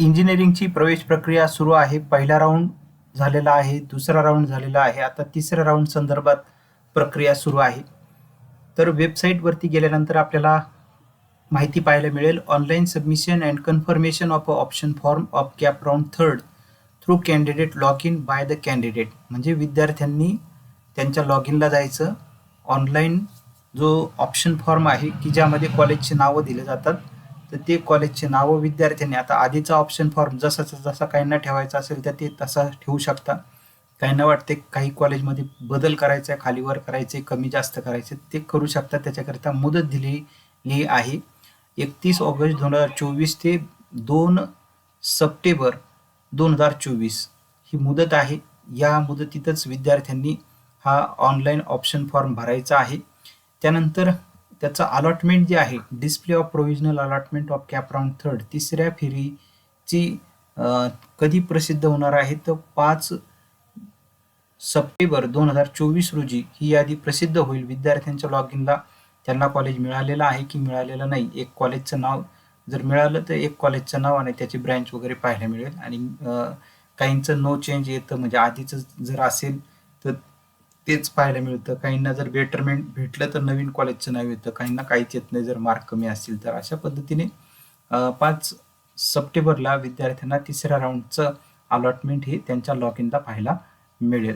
इंजिनिअरिंगची प्रवेश प्रक्रिया सुरू आहे. पहिला राऊंड झालेला आहे दुसरा राऊंड झालेला आहे. आता तिसऱ्या राऊंड संदर्भात प्रक्रिया सुरू आहे. तर वेबसाईटवरती गेल्यानंतर आपल्याला माहिती पाहायला मिळेल. Online submission and confirmation of a option form of CAP round third through candidate log in by the candidate म्हणजे विद्यार्थ्यांनी त्यांच्या लॉग इनला जायचं. ऑनलाईन जो ऑप्शन फॉर्म आहे की ज्यामध्ये कॉलेजची नावं दिले जातात. तर ते कॉलेजचे नावं विद्यार्थ्यांनी आता आधीचा ऑप्शन फॉर्म जसा जसा काहींना ठेवायचा असेल तर ते तसा ठेवू शकता. काहींना वाटते काही कॉलेजमध्ये बदल करायचा आहे खालीवर करायचे कमी जास्त करायचे ते करू शकता. त्याच्याकरिता मुदत दिलेली आहे. एकतीस ऑगस्ट दोन हजार चोवीस ते दोन सप्टेंबर दोन हजार चोवीस ही मुदत आहे. या मुदतीतच विद्यार्थ्यांनी हा ऑनलाईन ऑप्शन फॉर्म भरायचा आहे. त्यानंतर त्याचं अलॉटमेंट जे आहे display of provisional allotment of CAP round third तिसऱ्या फेरीची कधी प्रसिद्ध होणार आहे? तर पाच सप्टेंबर दोन हजार चोवीस रोजी ही यादी प्रसिद्ध होईल. विद्यार्थ्यांच्या लॉग इनला त्यांना कॉलेज मिळालेलं आहे की मिळालेलं नाही? एक कॉलेजचं नाव जर मिळालं तर एक कॉलेजचं नाव आणि त्याची ब्रँच वगैरे पाहायला मिळेल. आणि काहींचं नो चेंज येतं म्हणजे आधीचं जर असेल तर तेच पाहायला मिळतं. काहींना जर बेटरमेंट भेटलं तर नवीन कॉलेजचं नाव येतं. काहींना काहीच येत नाही. जर मार्क कमी असतील तर. अशा पद्धतीने पाच सप्टेंबरला विद्यार्थ्यांना तिसऱ्या राऊंडचं अलॉटमेंट हे त्यांच्या लॉग इनला पाहायला मिळेल.